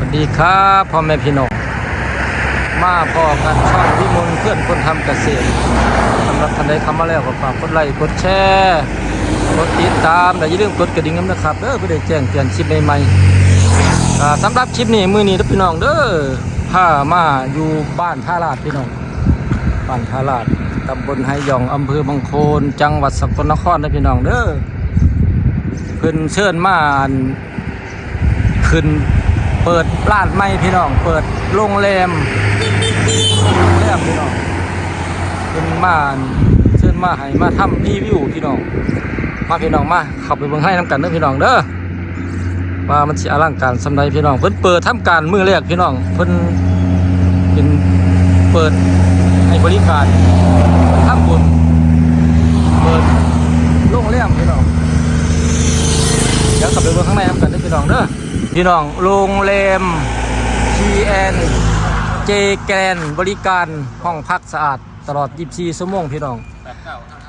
สวัสดีครับพ่อแม่พี่น้องมาพ่อกันช่องวิมลเพื่อนคนทำเกษตรสำหรับท่านใดเข้ามาแล้วก็ฝากกดไลค์กดแชร์กดติดตามและอย่าลืมกดกระดิ่งนะครับเด้อเพื่อได้แจ้งเตือนคลิปใหม่ๆสำหรับคลิปนี้มือนี้เด้อพี่น้องเด้อพามาอยู่บ้านท่าลาดพี่น้องบ้านท่าลาดตำบลไหหยองอำเภอบางโคนจังหวัดสกลนครเด้อพี่น้องเด้อเพิ่นเชิญมาขึ้น เปิดร้านใหม่พี่น้อง เปิดโรงแรมโรงแรมพี่น้องเป็นมาเชิญมาให้มาทำรีวิวพี่น้อง มาพี่น้องมาข้าไปเบิ่งให้น้ำกันเด้อพี่น้องเด้อว่ามันสิอลังการสำใดพี่น้อง เพิ่นเปิดทำการมือแรกพี่น้อง เพิ่นเป็นเปิดให้บริการทำบุญเปิดโรงแรมพี่น้อง เดี๋ยวกลับไปเบิ่งข้างในน้ำกันเด้อพี่น้องเด้อ พี่น้องโรงแรม TN J แกรนบริการห้องพักสะอาดตลอด 24 ชั่วโมงพี่น้อง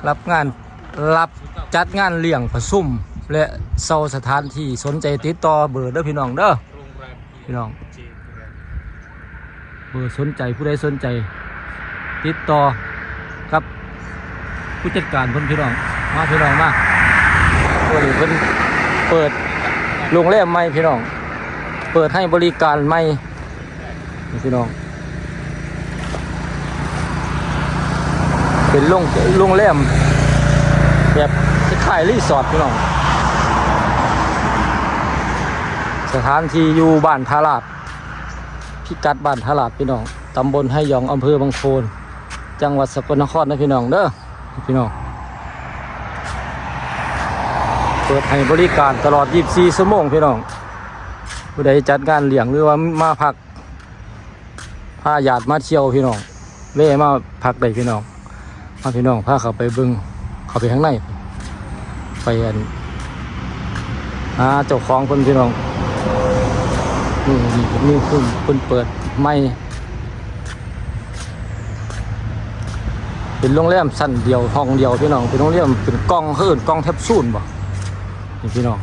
รับงานรับจัดงานเลี้ยงประซุ่ม และเซาสถานที่สนใจติดต่อเบอร์เด้อพี่น้องเด้อพี่น้อง เบอร์สนใจผู้ใดสนใจ ติดต่อกับผู้จัดการเพิ่นพี่น้องมาพี่น้องมาเพิ่นเพิ่นเปิดโรงแรมใหม่พี่น้อง เปิดให้บริการใหม่พี่น้อง เป็นโรงโรงแรมแบบคล้ายรีสอร์ทพี่น้อง สถานที่อยู่บ้านทาราดพิกัดบ้านทาราดพี่น้องตำบลให้ยองอำเภอบางโคนจังหวัดสกลนครนะพี่น้องเด้อพี่น้องเปิดให้บริการตลอด 24 ชั่วโมงพี่น้อง ผู้ใดจัดงานเลี้ยงหรือว่ามาพักพาญาติมาเที่ยวพี่น้องเล่มาพักได้พี่น้องมาพี่น้องพาเขาไปบึงเขาไปข้างในไปอันหาเจ้าของคนพี่น้องนี่นี่นี่คือคนเปิดไม่เป็นโรงแรมสั้นเดียวห้องเดียวพี่น้องเป็นโรงแรมเป็นกล้องเฮิรนกล้องแทบซูนบ่นี่พี่น้อง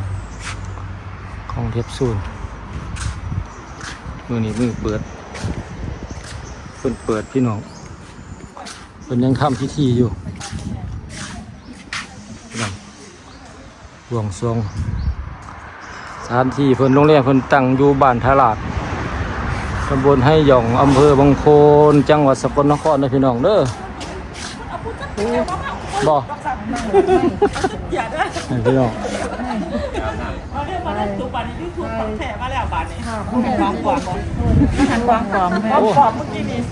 ของเทปซูน มือนี้มือเปิดเพิ่นเปิดพี่น้องเพิ่นยังทำพิธีอยู่พี่น้องบวงสรวงสถานที่เพิ่นโรงแรมเพิ่นตั้งอยู่บ้านทาลาดตำบลให้หย่องอำเภอบางโคนจังหวัดสกลนครนะพี่น้องเด้อบ่อย่าได้ให้พี่น้อง เอาเรื่องมาเล่องหันกว่าของกล่องเลยโอ้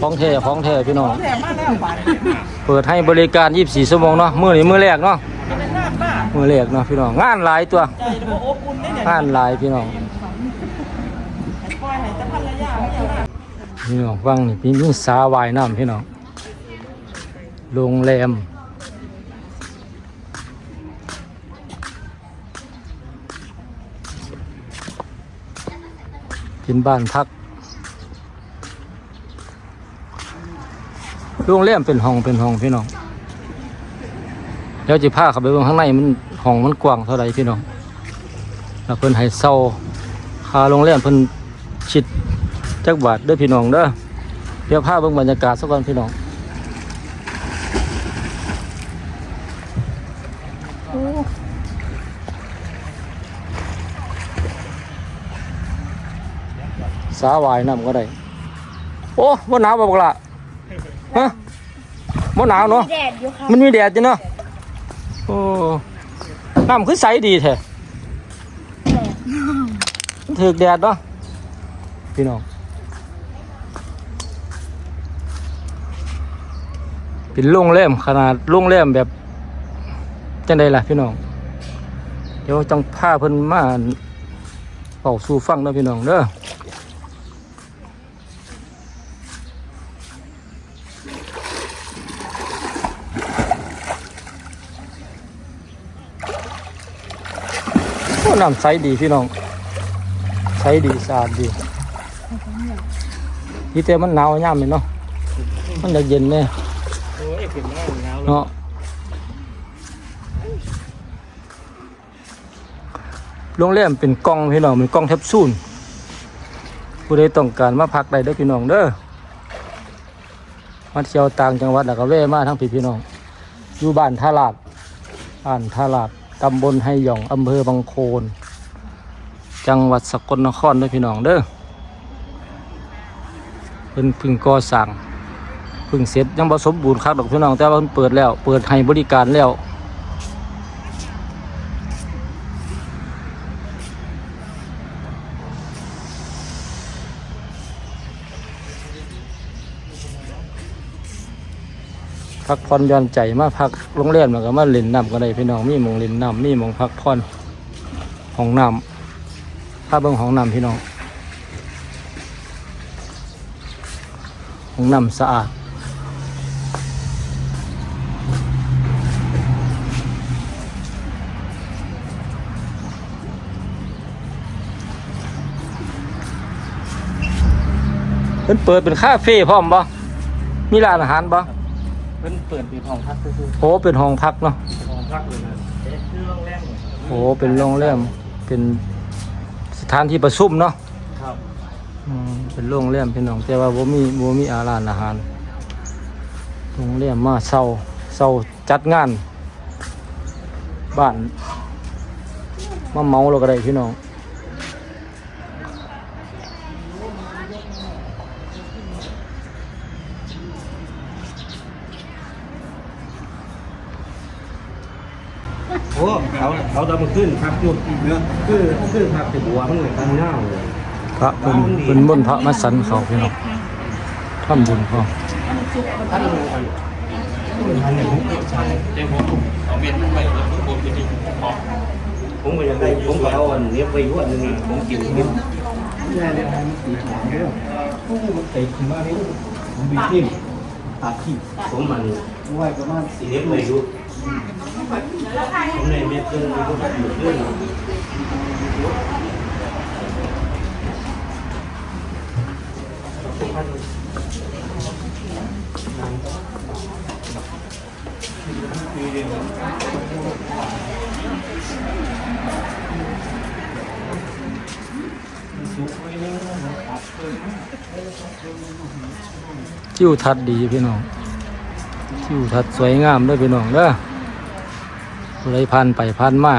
ของแท้ของแท้พี่น้องของแถมาแล้วบันเปิดให้บริการ 24 ชั่วโมงเนาะ มื้อนี้มื้อแรกเนาะ เป็นน้าบ้ามื้อแรกเนาะพี่น้อง งานหลายตัว ใจระบบอบอุ่นได้เนี่ยงานหลายพี่น้องปล่อยให้จะพันระยะไม่อย่างนั้นพี่น้องฟังนี่พี่มีสาวายน้ำพี่น้องโรงแรม เป็นบ้านพักโรงแรมเป็นห้องเป็นห้องพี่น้องแล้วจะพาเข้าไปเบิ่งข้างในมันห้องมันกว้างเท่าไรพี่น้องแล้วเพิ่นให้เซาคาโรงแรมเพิ่นชิดจักบาทเด้อพี่น้องเด้อเดี๋ยวพาเบิ่งบรรยากาศสักก่อนพี่น้อง สาวายน้ำก็ได้ โอ้บ่หนาวบ่บอกละฮะบ่หนาวเนาะ แดดอยู่ค่ะมันมีแดดจ้ะเนาะ โอ้น้ำคือใสดีแท้มันถือแดดเนาะ พี่น้อง เป็นโรงแรมขนาดโรงแรมแบบจังไดล่ะพี่น้อง เดี๋ยวต้องพาเพิ่นมาเป่าสู่ฟังเด้อพี่น้องเด้อ น้ำใสดีพี่น้องใสดีสะอาดดีที่แต่มันหนาวย่ามเลยเนาะมันจะเย็นเนี่ยเลยเนาะโรงแรมเป็นกล้องพี่น้องเป็นกล้องแทบซูนผู้ใดต้องการมาพักได้เด้อพี่น้องเด้อมาเที่ยวต่างจังหวัดแล้วก็แวะมาทั้งพี่พี่น้องอยู่บ้านท่าลาดบ้านท่าลาด ตำบลไฮหยองอำเภอบางโคน จังหวัดสกลนครด้อพี่น้องเด้อเพิ่นพึ่งก่อสร้างพึ่งเสร็จยังบ่สมบูรณ์ครับดอกพี่น้องแต่ว่าเพิ่นเปิดแล้ว เปิดให้บริการแล้ว พักผ่อนย่อนใจมาพักโรงแรมแล้วก็มาเล่นน้ำก็ได้พี่น้องมีมองเล่นน้ำมีมองพักผ่อนห้องน้ำถ้าเบิ่งห้องน้ำพี่น้องห้องน้ำสะอาดเพิ่นเปิดเป็นคาเฟ่พร้อมบ่มีร้านอาหารบ่ พิ่นเปิดเป็นห้องพักซื่อโอ้เป็นห้องพักเนาะๆห้องพักเลยนะเอ๊ะชื่อโรงแรมเนี่ยโอ้เป็นโรงแรมเป็นสถานที่ประชุมเนาะครับอืมเป็นโรงแรมพี่น้องแต่ว่าบ่มีบ่มีอาหารอาหารโรงแรมมาเช่าเช่าจัดงาน บ้านมาเมาเราก็ได้พี่น้อง โอ้ เขาเขาดำขึ้นพักอยู่เนื้อคือคือพักติบัวมันเลยตั้งเน่าเลยพระเป็นเป็นบนพระมาสันเขาพี่น้องทำบุญพร้อมท่านท่านเนี่ยผมเดี๋ยวผมเอาเม็ดไปแล้วผมจะดีผมก็อยากได้ผมก็เอาอันนี้ไปยั่วนึงผมกินนิดนี่เนี่ยมันสีหอมเยอะโอ้มันติดมาเนี่ยผมบีทิมตัดที่ผมมันไหวประมาณสี่เล็บเลยดู ผมในเม็ดเกินก็แบบอยู่เรื่อยทิวทัศน์ดีพี่น้องทิวทัศน์สวยงามด้วยพี่น้องเด้อ ผู้ใดผ่านไปผ่านมา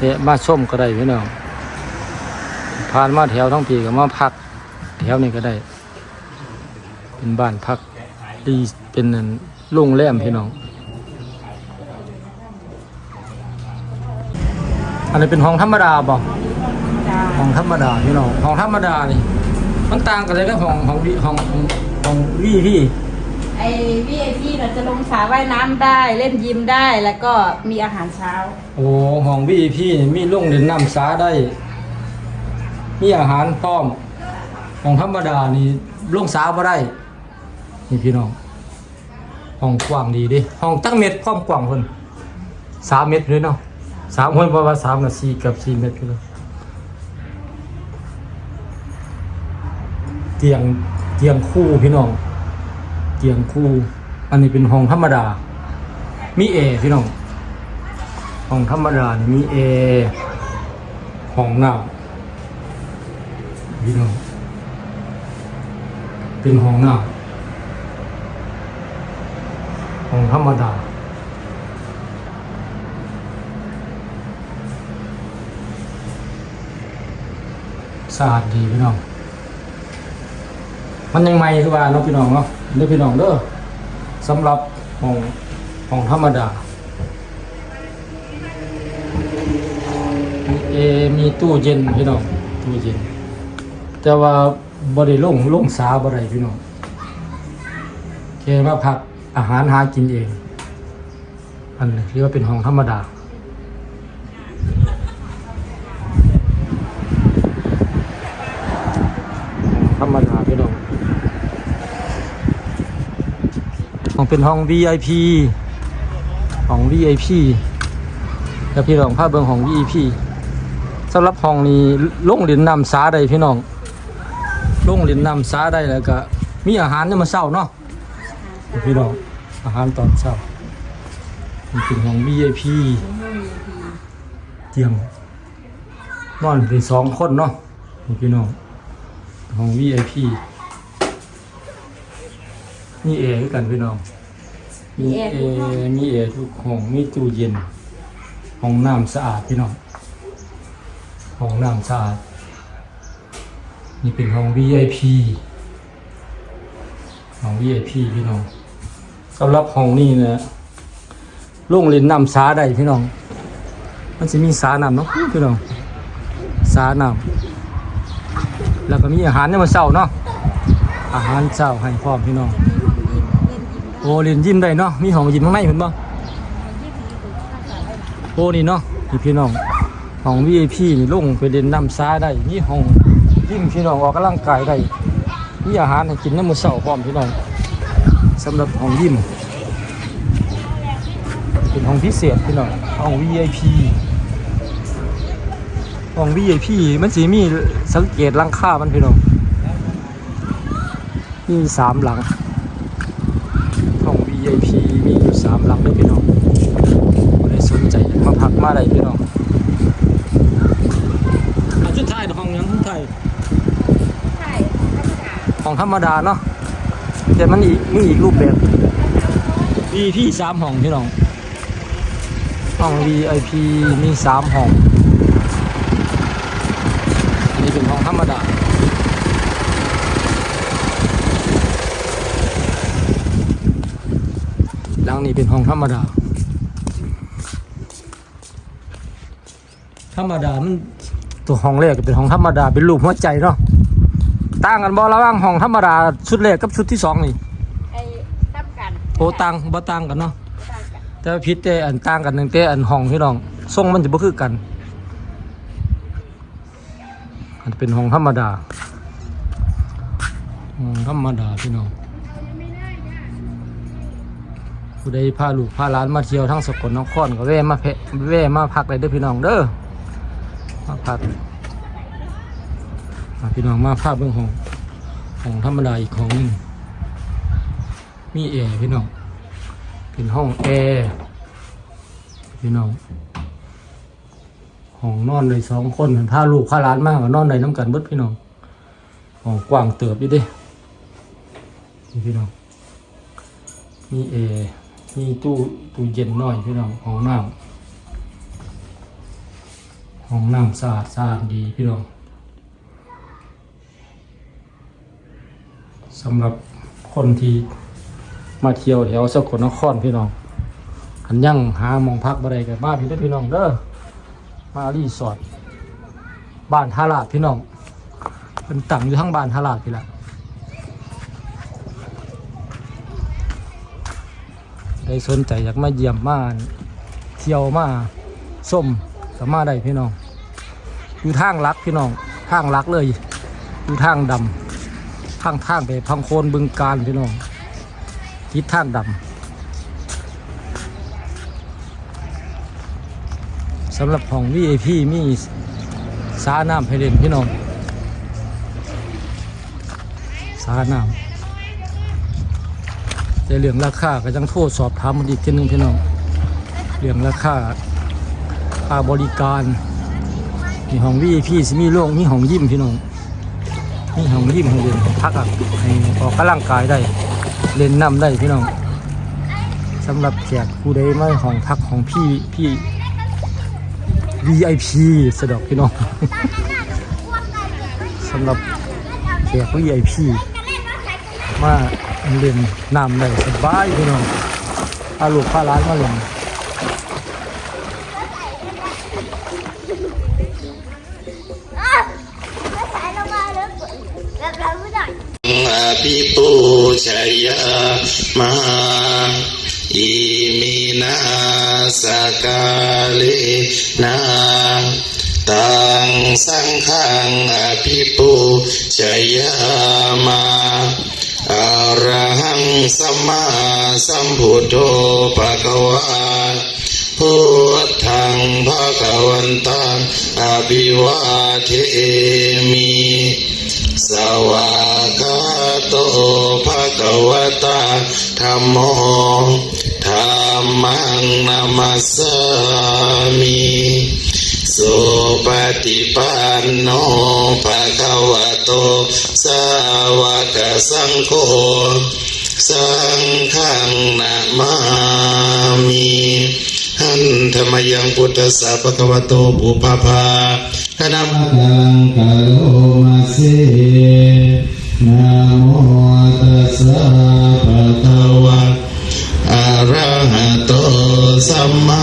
เอะมาชมก็ได้พี่น้องผ่านมาแถวท้องปีก็มาพัก แถวนี้ก็ได้ เป็นบ้านพักดีเป็นนั่นโรงแรมพี่น้อง อันนี้เป็นห้องธรรมดาบ่จ้าห้องธรรมดาพี่น้องห้องธรรมดานี่มันต่างกันเลยกับห้องห้องวิห้องห้องห้องวีพี่ ไอ้วีไอพีเราจะลงสระว่ายน้ำได้เล่นยิมได้แล้วก็มีอาหารเช้า โอ้ห้องวีพี่มีโรงเล่นน้ำสาได้ มีอาหารพร้อมห้องธรรมดานี่ลงสาบ่ได้ นี่พี่น้อง ห้องกว้างดีเดิห้องตั้งเม็ดความกว้างเพิ่นสามเมตรเลยเนาะสามคนประมาณสามนาทีกับสี่เมตรเลยเตียงเตียงคู่พี่น้อง เตียงคู่ อันนี้เป็นห้องธรรมดา มีเอพี่น้อง ห้องธรรมดานี่มีเอห้องน้ำพี่น้อง เป็นห้องน้ำห้องธรรมดาสะอาดดีพี่น้อง มันยังใหม่คือว่าเนาะพี่น้องเนาะ เด้อพี่น้องเด้อสำหรับห้องห้องธรรมดามีเอมีตู้เย็นพี่น้องตู้เย็น แต่ว่าบ่ได้ลงลงสาบ่ได้พี่น้องแค่มาพักอาหารหากินเอง อันนี้เรียกว่าเป็นห้องธรรมดา ธรรมดาพี่น้องห้ องเป็นห้อง VIP ห้อง VIP แล้วพี่น้องภาพเบิ่งห้อง VIP สำหรับห้องนี้ลงเหรียญนำสาได้พี่น้องลงเหรียญนำสาได้แล้วก็มีอาหารเนี่มาเช้าเนาะพี่น้องอาหารตอนเช้ามันเป็นห้อง VIP เตียงนอนเป็นสองคนเนาะพี่น้องห้อง VIP มีเอคือกันพี่น้อง มีเอมีเอทุกห้อง มีตู้เย็น ห้องน้ำสะอาดพี่น้อง ห้องน้ำสะอาด นี่เป็นห้อง VIP ห้อง VIP พี่น้องสำหรับห้องนี้นะลงเล่นน้ำสาได้พี่น้อง มันจะมีสาน้ำเนาะพี่น้อง สาน้ำแล้วก็มีอาหารในมื้อเช้าเนาะอาหารเช้าให้พร้อมพี่น้อง โอ้เรียนยิ้มได้เนาะ มีห้องยิ้มข้างในเห็นบ่โอ้นี่เนาะนี่พี่น้องห้อง VIP นี่ลงไปเล่นน้ำซาได้มีห้องยิ้มพี่น้องออกกำลังกายได้มีอาหารให้กินในมือเช้าพร้อมพี่น้องสำหรับห้องยิ้มเป็นห้องพิเศษพี่น้องห้อง VIP ห้อง VIP มันสิมีสังเกตหลังคามันพี่น้องมีสามหลัง VIP มีอยู่สามหลังด้วยพี่น้องบ่ได้สนใจอยากมาพักมาได้พี่น้องอันสุดท้ายห้องยังสุดท้าย ห้องธรรมดาเนาะแต่มันอีกมีอีกรูปแบบ VIP สามห้องพี่น้องห้อง VIP มีสามห้องอันนี้เป็นห้องธรรมดาหลังนี้เป็นห้องธรรมดา ธรรมดามันตัวห้องแรกก็เป็นห้องธรรมดาเป็นรูปหัวใจเนาะ ต่างกันบ่ระหว่างห้องธรรมดาชุดแรกกับชุดที่สองนี่ไอ้ตั้มกันโอ้ต่างบ่ต่างกันเนาะตั้มกันแต่ว่าพิษแต่อันต่างกันตั้งแต่อันห้องพี่น้องทรงมันจะบ่คือกัน อันเป็นห้องธรรมดาห้องธรรมดาพี่น้องผู้ใดพาลูกพาหลานมาเที่ยวทั้งสกลนครก็แวะมาเพะแวะมาพักเลยเด้อพี่น้องเด้อมาพักอ่า พี่น้องมาพาพเบื้องห้องห้องธรรมดาอีกห้องหนึงมีแอร์พี่น้องเป็นห้องแอร์พี่น้องห้องนอนเลยสองคนถ้าลูกพาหลานมากก็นอนในน้ำกันเบิดพี่น้องห้องกว้างเติบอยู่เดินี่พี่น้องมีแอร์มีตู้ตู้เย็นหน่อยพี่น้องห้องน้ำห้องน้ำสะอาดสะอาดดีพี่น้อง สำหรับคนที่มาเที่ยวแถวสกลนครพี่น้องอันยังหามองพักบ่ได้กับบ้านพี่เด้อพี่น้องเด้อมารีสอร์ทบ้านทาราดพี่น้องเป็นตั้งอยู่ทั้งบ้านทาราดพี่ละได้สนใจอยากมาเยี่ยมมาเที่ยวมาส้มก็มารถได้พี่น้องอยู่ทางลักพี่น้องทางลักเลยอยู่ทางดำ ทางทางไปพังโคนบึงการพี่น้องทิศทางดำสำหรับของ VIP มีสาน้ำให้เล่นพี่น้องสาน้ำแต่เรื่องราคาก็ยังโทษสอบถามมันอีกทีนึงพี่น้องเรื่องราคาค่าบริการมีห้อง VIP สิมีโรงมีห้องยิ้มพี่น้อง มีห้องยิ้มให้เล่นพักอะให้ออกกำลังกายได้ เล่นน้ำได้พี่น้องสำหรับแขกผู้ใดมาห้องพักของพี่พี่ VIP สะดอกพี่น้องสำหรับแขก VIP มาเล่นน้ำได้สบายพี่น้องอาลูกพาร้านมาเล่น มาอิมินาสกาเลนาตังสังฆังอภิปูชยามาอรหังสัมมาสัมพุทโธภะคะวาพุทธังภะคะวันตังอภิวาเทมิสวากาโตภะคะ วตาธัมโมธัมมังนามัสมิสุปฏิปันโนภะคะวะโตสาวกสังโฆสังฆังนามามิหันธรรมยังพุทธสสะภะคะวะโตปุปภาคณะมังกะโลมาเส นะโมตัสสะภะคะวะอะระหะโตสัมมา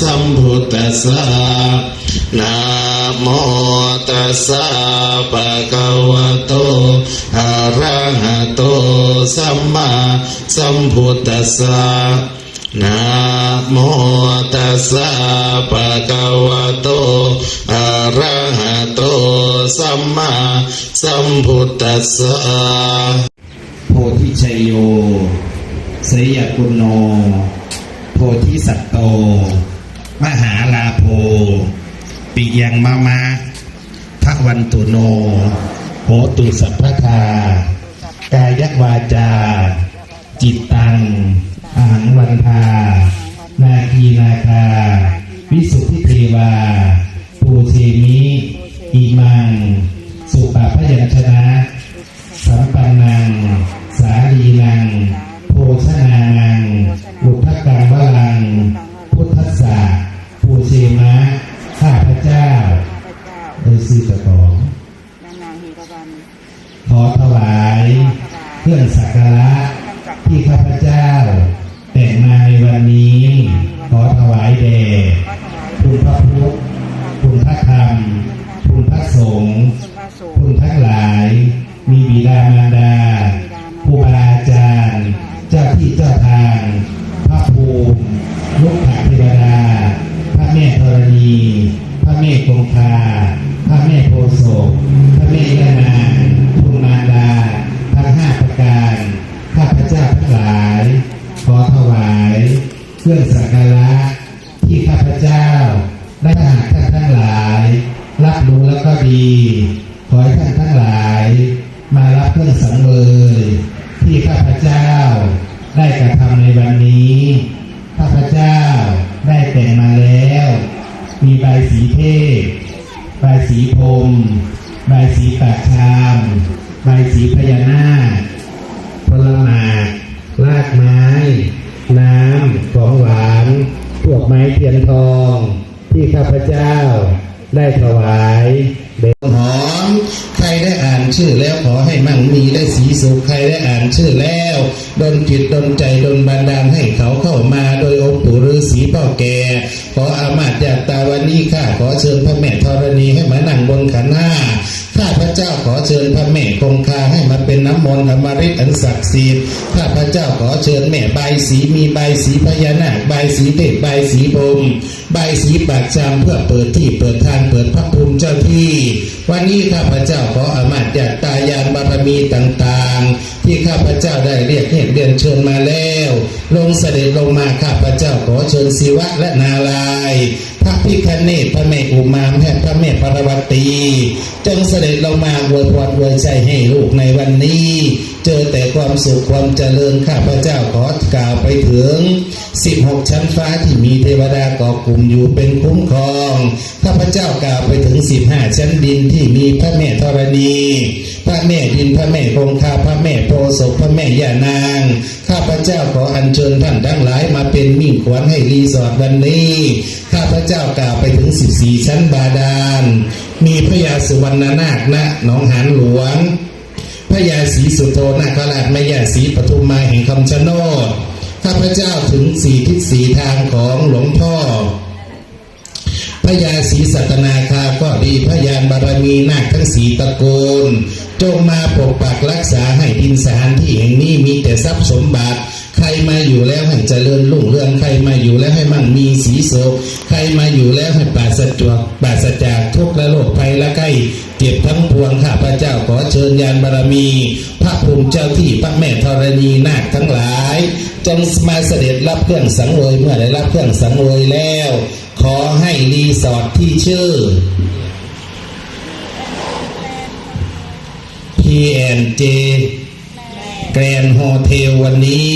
สัมพุทธัสสะนะโมตัสสะภะคะวะโตอะระหะโตสัมมาสัมพุทธัสสะ นะโมตัสสะภะคะวะโตอะระหะโตสัมมาสัมพุทธัสสะโพธิชัยโยสยกุณโน โพธิสัตโต มหาลาโภปิยังมะมะทวันตุโน โหตุสัพพทากายวาจา จิตตัง อาหังวันทา นาคีนาคา วิสุทธิเทวา ปูเชมิอิมัง สุปาพยัญชนะ สัมปันนัง สาลีนัง โภชนานังอุทธกังวลัง พุทธัสสะปูเชมะ ข้าพเจ้าโดยสื่อประกอบขอถวาย เครื่องสักการะที่ข้าพเจ้า อ Yeah. ดนใจดนบันดาลให้เขาเข้ามาโดยองค์ปู่ฤาษีพ่อแก่ขออามาตย์จาตาวันนี้ข้าขอเชิญพระแม่ธรณีให้มานั่งบนขันห้าข้าพระเจ้าขอเชิญพระแม่คงคาให้มาเป็นน้ำมนต์อมฤตอันศักดิ์สิทธิ์ข้าพระเจ้าขอเชิญแม่ใบสีมีใบสีพญานาคใบสีเทพใบสีพรมใบสีปากชามเพื่อเปิดที่เปิดทางเปิดพระภูมิเจ้าที่ วันนี้ข้าพระเจ้าขออามาตย์จาตายานบารมีต่างๆ ที่ข้าพเจ้าได้เรียกเหตุเรียนเชิญมาแล้ว ลงเสด็จลงมาข้าพเจ้าขอเชิญศิวะและนารายพระพิคเนตพระแม่อุมามและพระแม่ปารวตีจงเสด็จลงมาอวยพรอวยใจให้ลูกในวันนี้ เจอแต่ความสุขความเจริญข้าพเจ้าขอกล่าวไปถึง 16 ชั้นฟ้าที่มีเทวดาเกาะกลุ่มอยู่เป็นคุ้มครอง ข้าพระเจ้ากล่าวไปถึง 15 ชั้นดินที่มีพระแม่ธรณี พระแม่ดินพระแม่คงคาพระแม่โพศพพระแม่ย่านาง ข้าพระเจ้าขออัญเชิญท่านทั้งหลายมาเป็นมิ่งขวัญให้รีสอร์ทวันนี้ ข้าพระเจ้ากล่าวไปถึง 14 ชั้นบาดาล มีพระยาสุวรรณนาคณหนองหานหลวง พระยาศรีสุโธนาคราชแม่ยาศรีปทุมมาแห่งคำชะโนด ข้าพระเจ้าถึงสี่ทิศสี่ทางของหลวงพ่อพระยาศรีสัตนาคาก็ดีพระยานบารมีนาคทั้งสีตระโกน จงมาปกปักรักษาให้ดินสถานที่แห่งนี้มีแต่ทรัพย์สมบัติ ใครมาอยู่แล้วให้เจริญรุ่งเรือง ใครมาอยู่แล้วให้มั่งมีสีสุขใครมาอยู่แล้วให้ปราศจากปราศจากทุกข์และโรคภัยและไข้เจ็บทั้งปวงข้าพระเจ้าขอเชิญยานบารมี พระภูมิเจ้าที่พระแม่ธรณีนาคทั้งหลาย จงมาเสด็จรับเครื่องสังเวยเมื่อได้รับเครื่องสังเวยแล้ว ขอให้รีสอร์ทที่ชื่อ P&J แกรนโฮเทลวันนี้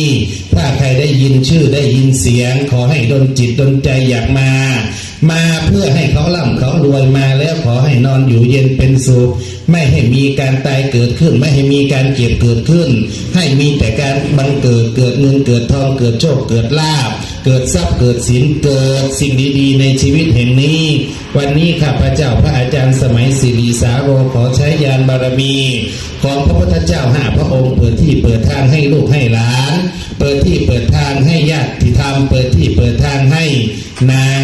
ถ้าใครได้ยินชื่อได้ยินเสียง ขอให้ดนจิตดนใจอยากมา มาเพื่อให้เขาร่ำเขารวยมาแล้วขอให้นอนอยู่เย็นเป็นสุขไม่ให้มีการตายเกิดขึ้น ไม่ให้มีการเก็บเกิดขึ้น ให้มีแต่การบังเกิดเกิดเงินเกิดทองเกิดโชคเกิดลาภเกิดทรัพย์เกิดสินเกิดสิ่งดีๆ ในชีวิตแห่งนี้ วันนี้ข้าพเจ้าพระอาจารย์สมัยศิริสาโรขอใช้ยานบารมี ของพระพุทธเจ้าห้าพระองค์เปิดที่เปิดทางให้ลูกให้หลาน เปิดที่เปิดทางให้ญาติธรรมเปิดที่เปิดทางให้นาง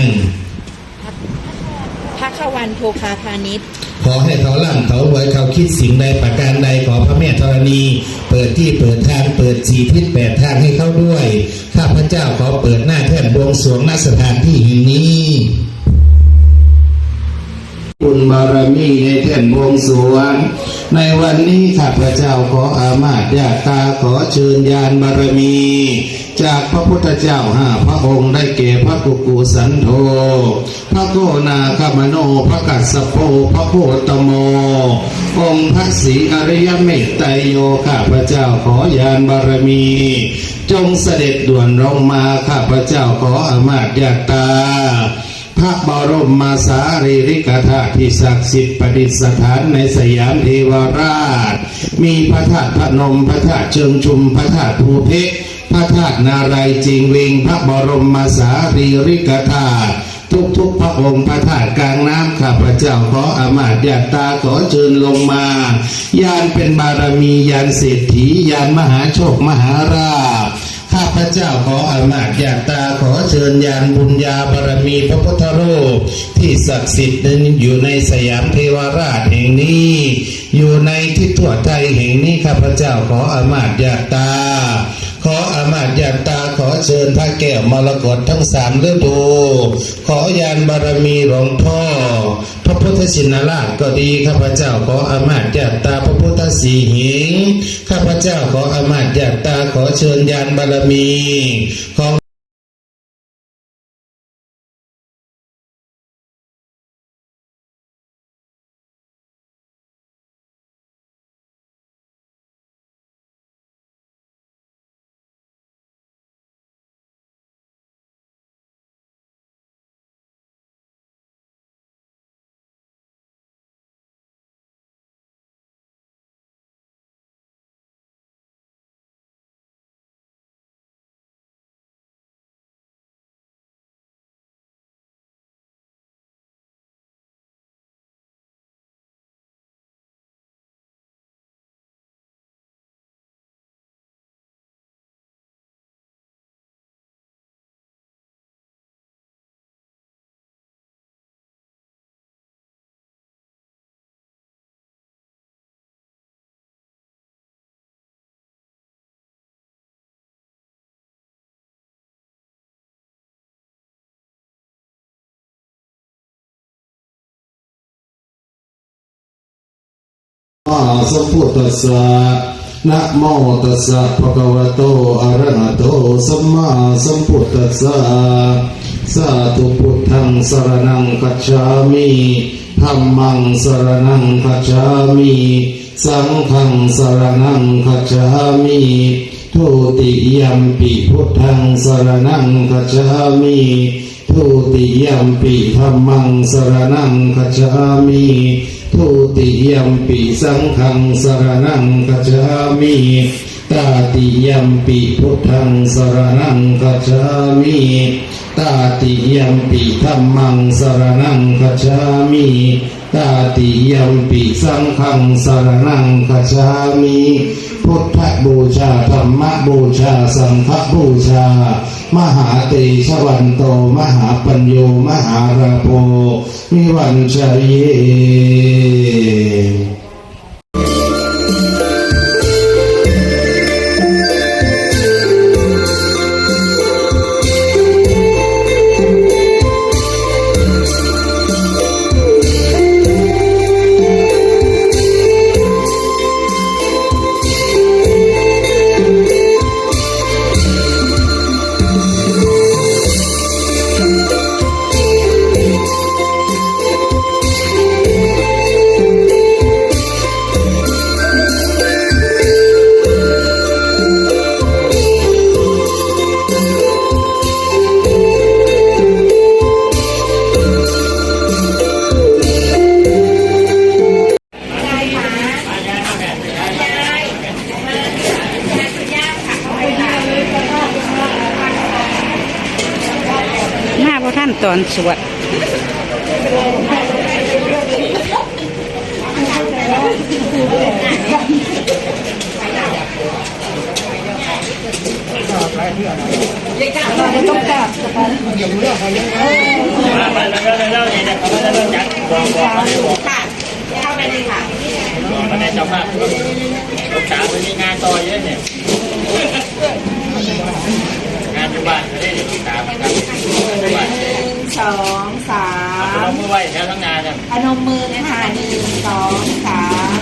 ควันโภคาพาณิชย์ ขอให้เขาล่ำเขารวยเขาคิดสิ่งใดประการใดขอพระแม่ธรณี เปิดที่เปิดทางเปิดสีทิศแปดทางให้เขาด้วย ข้าพเจ้าขอเปิดหน้าแท่นบวงสรวงณสถานที่แห่งนี้ บุญบารมีในแท่นบวงสรวง ในวันนี้ข้าพเจ้าขออามาตยาตาขอเชิญญาณบารมี จากพระพุทธเจ้าห้าพระองค์ได้แก่พระกุกุสันโธพระโกนาคามโนพระกัสสปโปพระโคตโม องค์พระศรีอริยเมตไตโยข้าพเจ้าขอญาณบารมี จงเสด็จด่วนลงมาข้าพเจ้าขออามาตยาตา พระบรมมาสารีริกธาตุที่ศักดิ์สิทธิ์ประดิษฐานในสยามเทวราช มีพระธาตุพนมพระธาตุเชิงชุมพระธาตุภูเพกพระธาตุนารายณ์จิงเวงพระบรมมาสารีริกธาตุทุกทุกพระองค์พระธาตุกลางน้ำข้าพเจ้าขออามาตยาตาขอเชิญลงมายานเป็นบารมียานเศรษฐียานมหาโชคมหาราภ ข้าพเจ้าขออามาตย์ญาตาขอเชิญยานบุญญาบารมีพระพุทธรูปที่ศักดิ์สิทธิ์นั้นอยู่ในสยามเทวราชแห่งนี้ อยู่ในทิศทั่วไทยแห่งนี้ข้าพเจ้าขออามาตย์ญาตา ขออามาตย์ญาตาขอเชิญพระแก้วมรกตทั้งสามฤดู ขอยานบารมีหลวงพ่อ พระพุทธชินราชก็ดีข้าพเจ้าขออามาตย์ญาตาพระพุทธสีหิงข้าพเจ้าขออามาตย์ญาตาขอเชิญญาณบารมีของ อาสัมพุทธัสสะนะโมตัสสะภะคะวะโตอะระหะโตสัมมาสัมพุทธัสสะสาธุพุทธังสรณังคัจฉามิธัมมังสรณังคัจฉามิสังฆังสรณังคัจฉามิทุติยัมปิพุทธังสรณังคัจฉามิทุติยัมปิธัมมังสรณังคัจฉามิ ทุติยัมปิสังฆังสรณังกัจฉามิตาติยัมปิพุทธังสรณังกัจฉามิตาติยัมปิธัมมังสรณังกัจฉามิตาติยัมปิสังฆังสรณังกัจฉามิพุทธบูชาธรรมบูชาสังฆบูชา มหาเตชะวันโต มหาปัญโย มหาราโพมิวันชายเย ตอนสวดมาในเจ้าภาพลูกสาวมีงานต่อเยอะเนี่ยานอยู่บ้านจะได้ลูกสาวครับสองสาเราเมื่อไหร่แล้วทั้งงานเนี่ยพนมมือนะคะหนึ่งสองสาม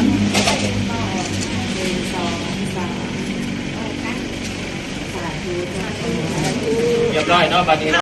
หนึ่งสองสามสาธุจ้ะเรียบร้อยเนาะบัดนี้